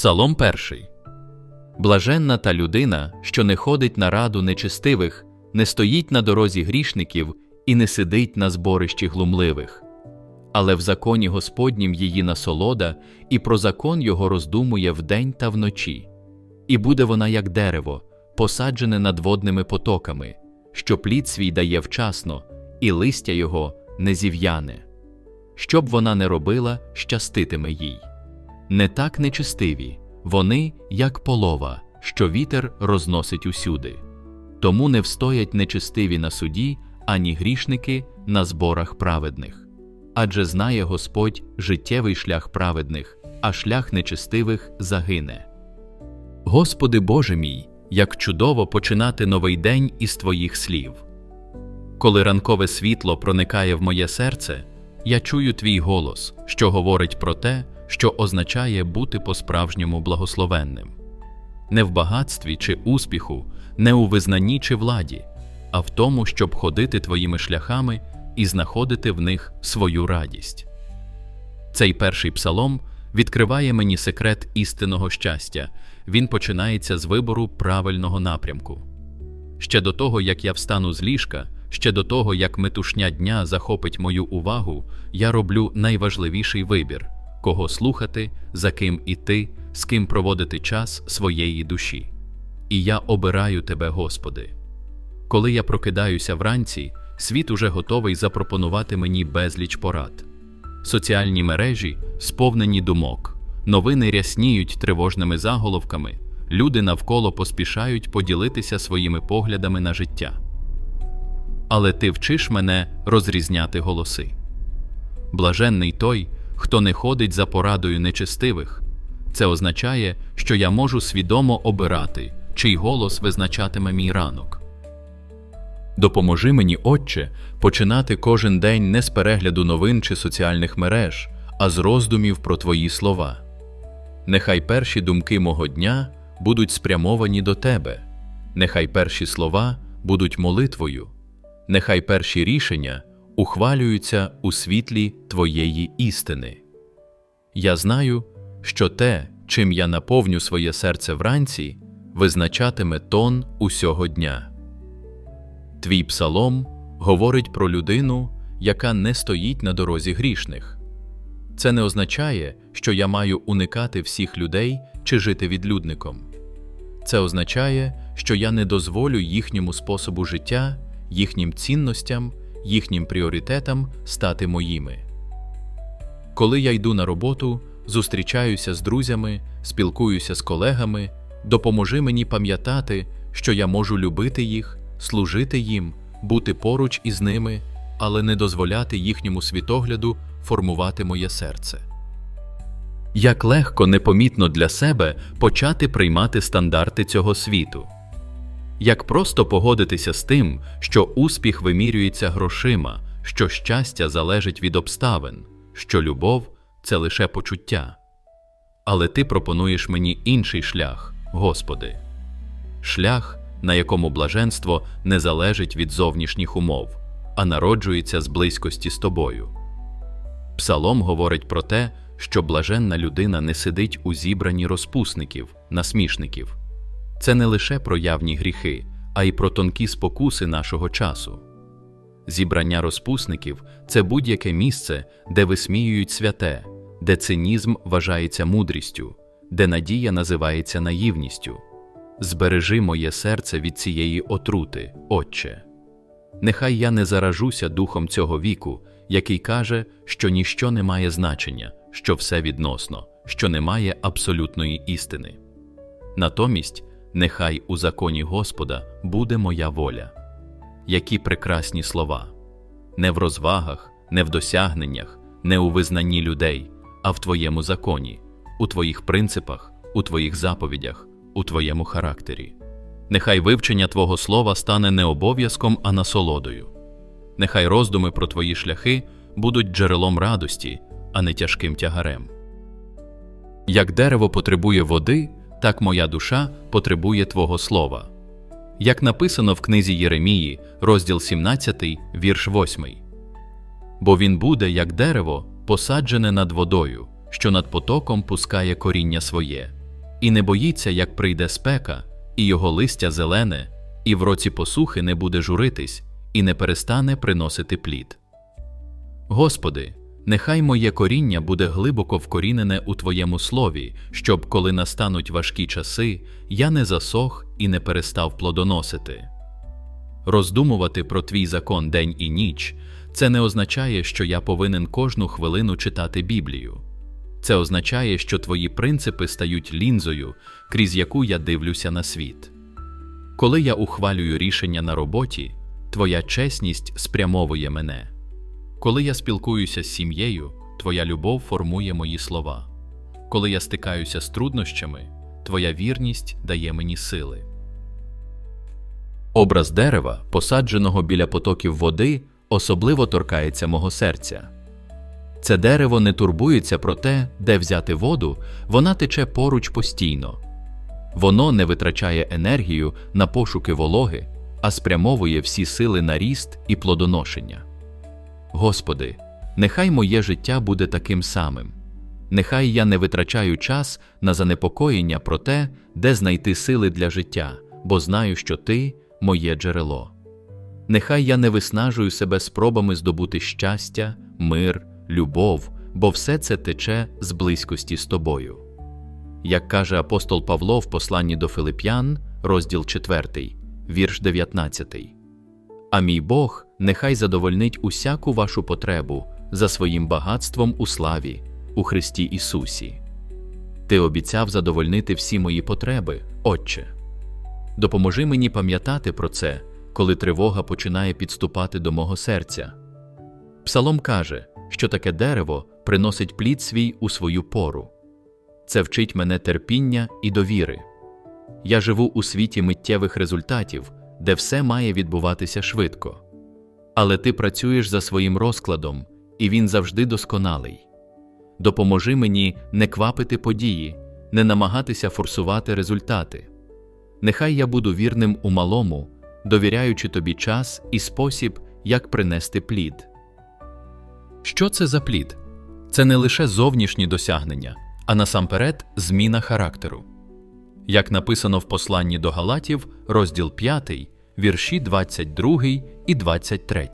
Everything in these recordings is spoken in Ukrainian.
Псалом перший. Блаженна та людина, що не ходить на раду нечистивих, не стоїть на дорозі грішників і не сидить на зборищі глумливих. Але в законі Господнім її насолода, і про закон його роздумує вдень та вночі. І буде вона як дерево, посаджене над водними потоками, що плід свій дає вчасно, і листя його не зів'яне. Що б вона не робила, щаститиме їй. Не так нечистиві, вони, як полова, що вітер розносить усюди. Тому не встоять нечистиві на суді, ані грішники на зборах праведних. Адже знає Господь життєвий шлях праведних, а шлях нечистивих загине. Господи Боже мій, як чудово починати новий день із Твоїх слів. Коли ранкове світло проникає в моє серце, я чую твій голос, що говорить про те, що означає бути по-справжньому благословенним. Не в багатстві чи успіху, не у визнанні чи владі, а в тому, щоб ходити твоїми шляхами і знаходити в них свою радість. Цей перший псалом відкриває мені секрет істинного щастя, він починається з вибору правильного напрямку. Ще до того, як я встану з ліжка, ще до того, як метушня дня захопить мою увагу, я роблю найважливіший вибір кого слухати, за ким іти, з ким проводити час своєї душі. І я обираю тебе, Господи. Коли я прокидаюся вранці, світ уже готовий запропонувати мені безліч порад. Соціальні мережі сповнені думок, новини рясніють тривожними заголовками, люди навколо поспішають поділитися своїми поглядами на життя. Але ти вчиш мене розрізняти голоси. Блаженний той, хто не ходить за порадою нечестивих. Це означає, що я можу свідомо обирати, чий голос визначатиме мій ранок. Допоможи мені, Отче, починати кожен день не з перегляду новин чи соціальних мереж, а з роздумів про Твої слова. Нехай перші думки мого дня будуть спрямовані до Тебе, нехай перші слова будуть молитвою, нехай перші рішення ухвалюються у світлі Твоєї істини. Я знаю, що те, чим я наповню своє серце вранці, визначатиме тон усього дня. Твій псалом говорить про людину, яка не стоїть на дорозі грішних. Це не означає, що я маю уникати всіх людей чи жити відлюдником. Це означає, що я не дозволю їхньому способу життя, їхнім цінностям, їхнім пріоритетам стати моїми. Коли я йду на роботу, зустрічаюся з друзями, спілкуюся з колегами, допоможи мені пам'ятати, що я можу любити їх, служити їм, бути поруч із ними, але не дозволяти їхньому світогляду формувати моє серце. Як легко непомітно для себе почати приймати стандарти цього світу. Як просто погодитися з тим, що успіх вимірюється грошима, що щастя залежить від обставин, що любов це лише почуття. Але ти пропонуєш мені інший шлях, Господи, шлях, на якому блаженство не залежить від зовнішніх умов, а народжується з близькості з тобою. Псалом говорить про те, що блаженна людина не сидить у зібранні розпусників, насмішників. Це не лише про явні гріхи, а й про тонкі спокуси нашого часу. Зібрання розпусників це будь-яке місце, де висміюють святе, де цинізм вважається мудрістю, де надія називається наївністю. Збережи моє серце від цієї отрути, Отче. Нехай я не заражуся духом цього віку, який каже, що ніщо не має значення, що все відносно, що немає абсолютної істини. Натомість, нехай у законі Господа буде моя воля. Які прекрасні слова! Не в розвагах, не в досягненнях, не у визнанні людей, а в Твоєму законі, у Твоїх принципах, у Твоїх заповідях, у Твоєму характері. Нехай вивчення Твого слова стане не обов'язком, а насолодою. Нехай роздуми про Твої шляхи будуть джерелом радості, а не тяжким тягарем. Як дерево потребує води, так моя душа потребує Твого слова. Як написано в книзі Єремії, розділ 17, вірш 8. Бо він буде, як дерево, посаджене над водою, що над потоком пускає коріння своє, і не боїться, як прийде спека, і його листя зелене, і в році посухи не буде журитись, і не перестане приносити плід. Господи, нехай моє коріння буде глибоко вкорінене у Твоєму слові, щоб, коли настануть важкі часи, я не засох і не перестав плодоносити. Роздумувати про твій закон день і ніч це не означає, що я повинен кожну хвилину читати Біблію. Це означає, що твої принципи стають лінзою, крізь яку я дивлюся на світ. Коли я ухвалюю рішення на роботі, твоя чесність спрямовує мене. Коли я спілкуюся з сім'єю, твоя любов формує мої слова. Коли я стикаюся з труднощами, твоя вірність дає мені сили. Образ дерева, посадженого біля потоків води, особливо торкається мого серця. Це дерево не турбується про те, де взяти воду, вона тече поруч постійно. Воно не витрачає енергію на пошуки вологи, а спрямовує всі сили на ріст і плодоношення. Господи, нехай моє життя буде таким самим. Нехай я не витрачаю час на занепокоєння про те, де знайти сили для життя, бо знаю, що Ти моє джерело. Нехай я не виснажую себе спробами здобути щастя, мир, любов, бо все це тече з близькості з тобою. Як каже апостол Павло в посланні до Филип'ян, розділ 4, вірш 19. А мій Бог нехай задовольнить усяку вашу потребу за своїм багатством у славі, у Христі Ісусі. Ти обіцяв задовольнити всі мої потреби, Отче. Допоможи мені пам'ятати про це, коли тривога починає підступати до мого серця. Псалом каже, що таке дерево приносить плід свій у свою пору. Це вчить мене терпіння і довіри. Я живу у світі миттєвих результатів, де все має відбуватися швидко. Але ти працюєш за своїм розкладом, і він завжди досконалий. Допоможи мені не квапити події, не намагатися форсувати результати. Нехай я буду вірним у малому, довіряючи тобі час і спосіб, як принести плід. Що це за плід? Це не лише зовнішні досягнення, а насамперед зміна характеру. Як написано в посланні до Галатів, розділ 5, вірші 22 і 23.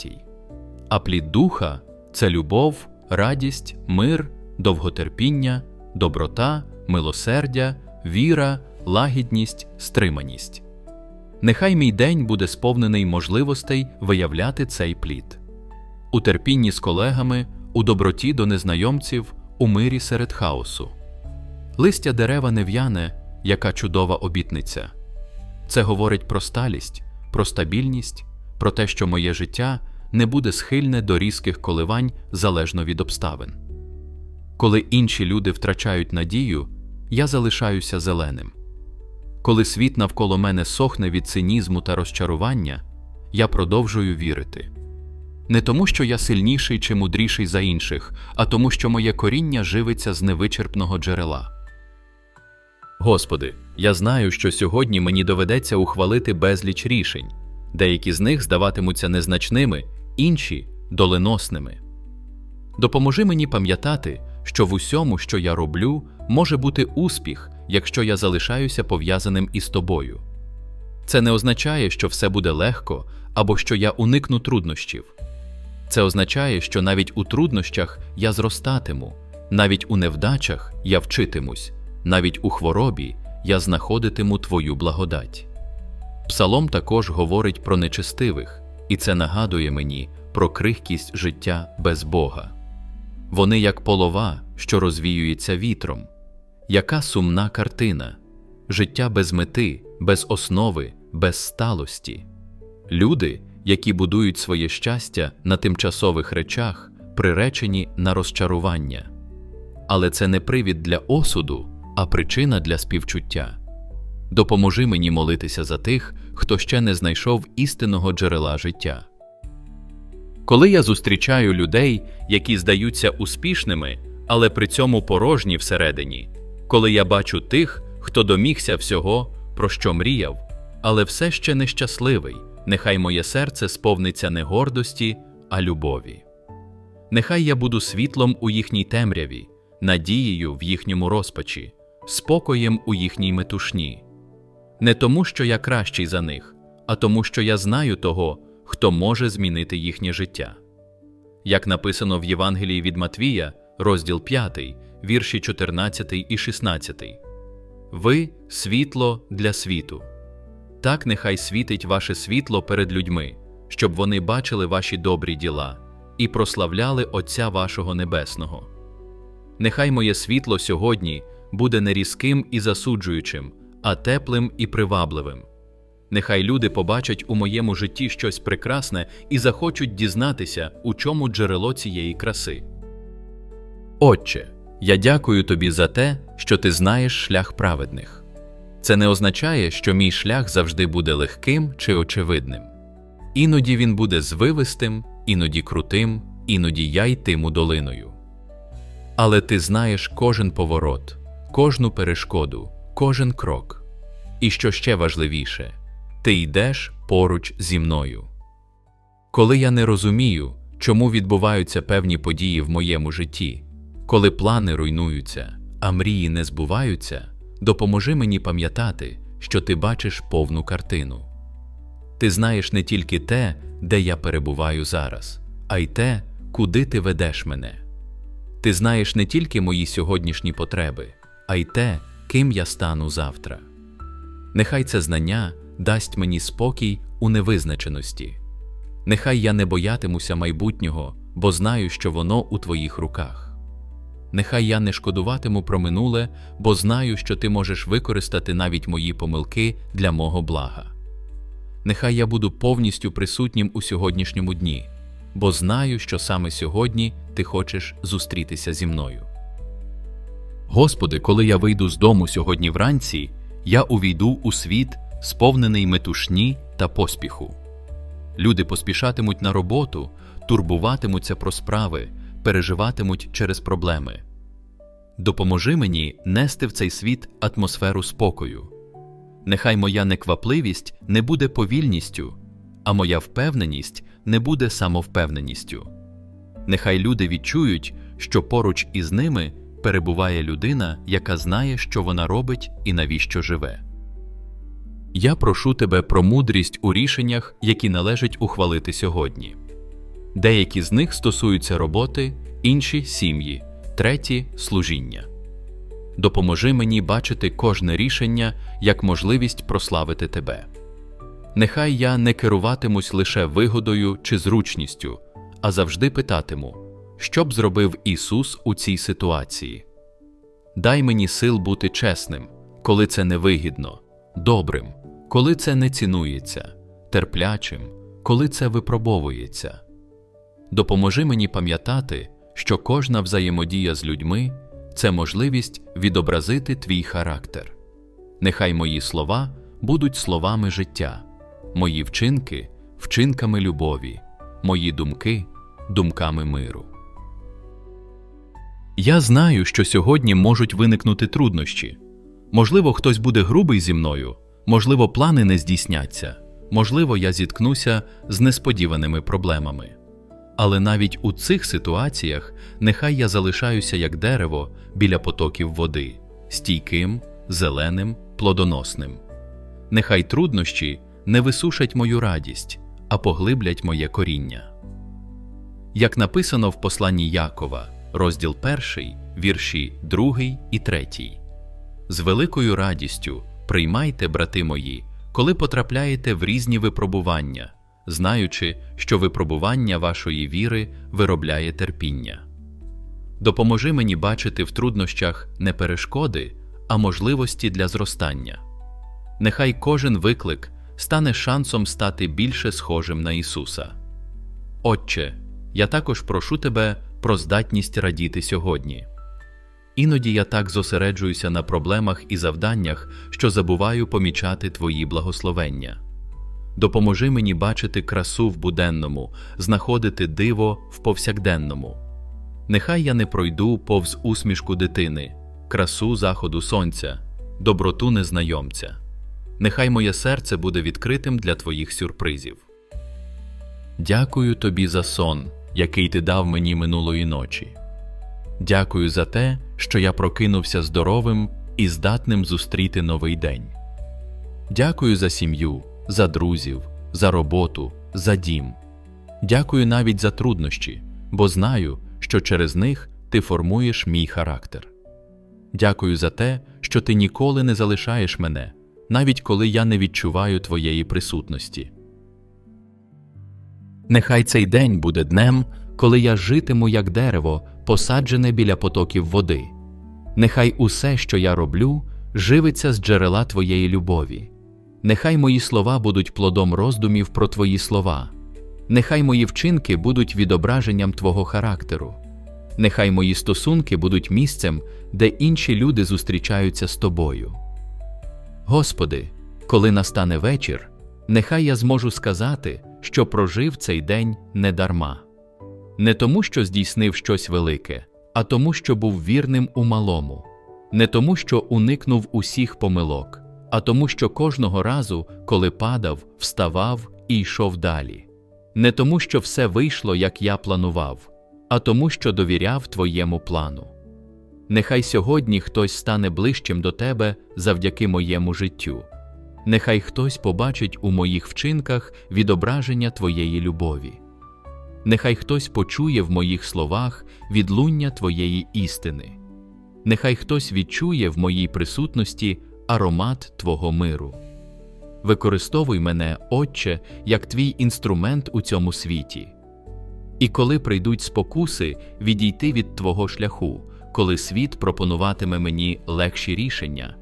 А плід духа це любов, радість, мир, довготерпіння, доброта, милосердя, віра, лагідність, стриманість. Нехай мій день буде сповнений можливостей виявляти цей плід у терпінні з колегами, у доброті до незнайомців, у мирі серед хаосу. Листя дерева не в'яне, яка чудова обітниця. Це говорить про сталість, про стабільність, про те, що моє життя не буде схильне до різких коливань залежно від обставин. Коли інші люди втрачають надію, я залишаюся зеленим. Коли світ навколо мене сохне від цинізму та розчарування, я продовжую вірити. Не тому, що я сильніший чи мудріший за інших, а тому, що моє коріння живиться з невичерпного джерела. Господи, я знаю, що сьогодні мені доведеться ухвалити безліч рішень, деякі з них здаватимуться незначними, інші доленосними. Допоможи мені пам'ятати, що в усьому, що я роблю, може бути успіх, якщо я залишаюся пов'язаним із тобою. Це не означає, що все буде легко або що я уникну труднощів. Це означає, що навіть у труднощах я зростатиму, навіть у невдачах я вчитимусь, навіть у хворобі я знаходитиму Твою благодать. Псалом також говорить про нечестивих, і це нагадує мені про крихкість життя без Бога. Вони як полова, що розвіюється вітром. Яка сумна картина, життя без мети, без основи, без сталості. Люди, які будують своє щастя на тимчасових речах, приречені на розчарування. Але це не привід для осуду, а причина для співчуття. Допоможи мені молитися за тих, хто ще не знайшов істинного джерела життя. Коли я зустрічаю людей, які здаються успішними, але при цьому порожні всередині, коли я бачу тих, хто домігся всього, про що мріяв, але все ще нещасливий, нехай моє серце сповниться не гордості, а любові. Нехай я буду світлом у їхній темряві, надією в їхньому розпачі, спокоєм у їхній метушні. Не тому, що я кращий за них, а тому, що я знаю того, хто може змінити їхнє життя. Як написано в Євангелії від Матвія, розділ 5, вірші 14 і 16. Ви світло для світу. Так нехай світить ваше світло перед людьми, щоб вони бачили ваші добрі діла і прославляли Отця вашого Небесного. Нехай моє світло сьогодні буде не різким і засуджуючим, а теплим і привабливим. Нехай люди побачать у моєму житті щось прекрасне і захочуть дізнатися, у чому джерело цієї краси. Отче, я дякую тобі за те, що ти знаєш шлях праведних. Це не означає, що мій шлях завжди буде легким чи очевидним. Іноді він буде звивистим, іноді крутим, іноді я йтиму долиною. Але ти знаєш кожен поворот, кожну перешкоду, кожен крок. І що ще важливіше, ти йдеш поруч зі мною. Коли я не розумію, чому відбуваються певні події в моєму житті, коли плани руйнуються, а мрії не збуваються, допоможи мені пам'ятати, що ти бачиш повну картину. Ти знаєш не тільки те, де я перебуваю зараз, а й те, куди ти ведеш мене. Ти знаєш не тільки мої сьогоднішні потреби, а й те, ким я стану завтра. Нехай це знання дасть мені спокій у невизначеності. Нехай я не боятимуся майбутнього, бо знаю, що воно у твоїх руках. Нехай я не шкодуватиму про минуле, бо знаю, що ти можеш використати навіть мої помилки для мого блага. Нехай я буду повністю присутнім у сьогоднішньому дні, бо знаю, що саме сьогодні ти хочеш зустрітися зі мною. Господи, коли я вийду з дому сьогодні вранці, я увійду у світ, сповнений метушні та поспіху. Люди поспішатимуть на роботу, турбуватимуться про справи, переживатимуть через проблеми. Допоможи мені нести в цей світ атмосферу спокою. Нехай моя неквапливість не буде повільністю, а моя впевненість не буде самовпевненістю. Нехай люди відчують, що поруч із ними перебуває людина, яка знає, що вона робить і навіщо живе. Я прошу тебе про мудрість у рішеннях, які належить ухвалити сьогодні. Деякі з них стосуються роботи, інші сім'ї, треті служіння. Допоможи мені бачити кожне рішення як можливість прославити тебе. Нехай я не керуватимусь лише вигодою чи зручністю, а завжди питатиму, що б зробив Ісус у цій ситуації. Дай мені сил бути чесним, коли це невигідно, добрим, коли це не цінується, терплячим, коли це випробовується. Допоможи мені пам'ятати, що кожна взаємодія з людьми це можливість відобразити твій характер. Нехай мої слова будуть словами життя, мої вчинки вчинками любові, мої думки думками миру. Я знаю, що сьогодні можуть виникнути труднощі. Можливо, хтось буде грубий зі мною, можливо, плани не здійсняться, можливо, я зіткнуся з несподіваними проблемами. Але навіть у цих ситуаціях нехай я залишаюся як дерево біля потоків води, стійким, зеленим, плодоносним. Нехай труднощі не висушать мою радість, а поглиблять моє коріння. Як написано в посланні Якова, розділ 1, вірші 2 і 3. З великою радістю приймайте, брати мої, коли потрапляєте в різні випробування, знаючи, що випробування вашої віри виробляє терпіння. Допоможи мені бачити в труднощах не перешкоди, а можливості для зростання. Нехай кожен виклик стане шансом стати більше схожим на Ісуса. Отче, я також прошу тебе про здатність радіти сьогодні. Іноді я так зосереджуюся на проблемах і завданнях, що забуваю помічати твої благословення. Допоможи мені бачити красу в буденному, знаходити диво в повсякденному. Нехай я не пройду повз усмішку дитини, красу заходу сонця, доброту незнайомця. Нехай моє серце буде відкритим для твоїх сюрпризів. Дякую тобі за сон, який ти дав мені минулої ночі. Дякую за те, що я прокинувся здоровим, і здатним зустріти новий день. Дякую за сім'ю, за друзів, за роботу, за дім. Дякую навіть за труднощі, бо знаю, що через них ти формуєш мій характер. Дякую за те, що ти ніколи не залишаєш мене, навіть коли я не відчуваю твоєї присутності. Нехай цей день буде днем, коли я житиму як дерево, посаджене біля потоків води. Нехай усе, що я роблю, живиться з джерела твоєї любові. Нехай мої слова будуть плодом роздумів про твої слова. Нехай мої вчинки будуть відображенням Твого характеру. Нехай мої стосунки будуть місцем, де інші люди зустрічаються з тобою. Господи, коли настане вечір, нехай я зможу сказати, що прожив цей день недарма. Не тому, що здійснив щось велике, а тому, що був вірним у малому, не тому, що уникнув усіх помилок, а тому, що кожного разу, коли падав, вставав і йшов далі. Не тому, що все вийшло, як я планував, а тому, що довіряв твоєму плану. Нехай сьогодні хтось стане ближчим до тебе завдяки моєму життю. Нехай хтось побачить у моїх вчинках відображення твоєї любові. Нехай хтось почує в моїх словах відлуння твоєї істини. Нехай хтось відчує в моїй присутності аромат Твого миру. Використовуй мене, Отче, як твій інструмент у цьому світі. І коли прийдуть спокуси, відійти від Твого шляху, коли світ пропонуватиме мені легші рішення,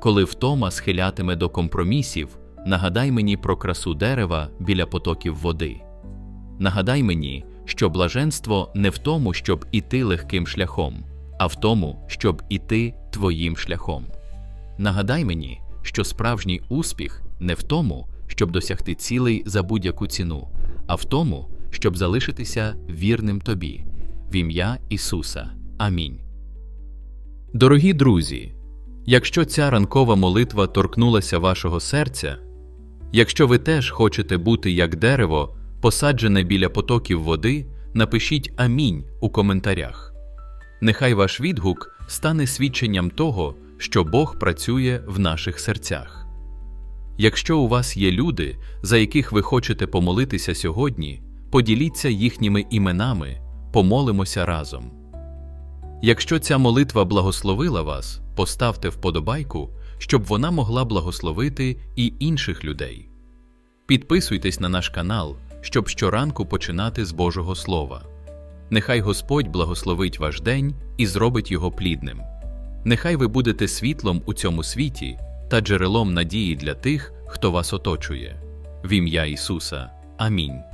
коли втома схилятиме до компромісів, нагадай мені про красу дерева біля потоків води. Нагадай мені, що блаженство не в тому, щоб іти легким шляхом, а в тому, щоб іти твоїм шляхом. Нагадай мені, що справжній успіх не в тому, щоб досягти цілей за будь-яку ціну, а в тому, щоб залишитися вірним тобі, в ім'я Ісуса. Амінь. Дорогі друзі, якщо ця ранкова молитва торкнулася вашого серця, якщо ви теж хочете бути як дерево, посаджене біля потоків води, напишіть Амінь у коментарях. Нехай ваш відгук стане свідченням того, що Бог працює в наших серцях. Якщо у вас є люди, за яких ви хочете помолитися сьогодні, поділіться їхніми іменами, помолимося разом. Якщо ця молитва благословила вас, поставте вподобайку, щоб вона могла благословити і інших людей. Підписуйтесь на наш канал, щоб щоранку починати з Божого Слова. Нехай Господь благословить ваш день і зробить його плідним. Нехай ви будете світлом у цьому світі та джерелом надії для тих, хто вас оточує. В ім'я Ісуса. Амінь.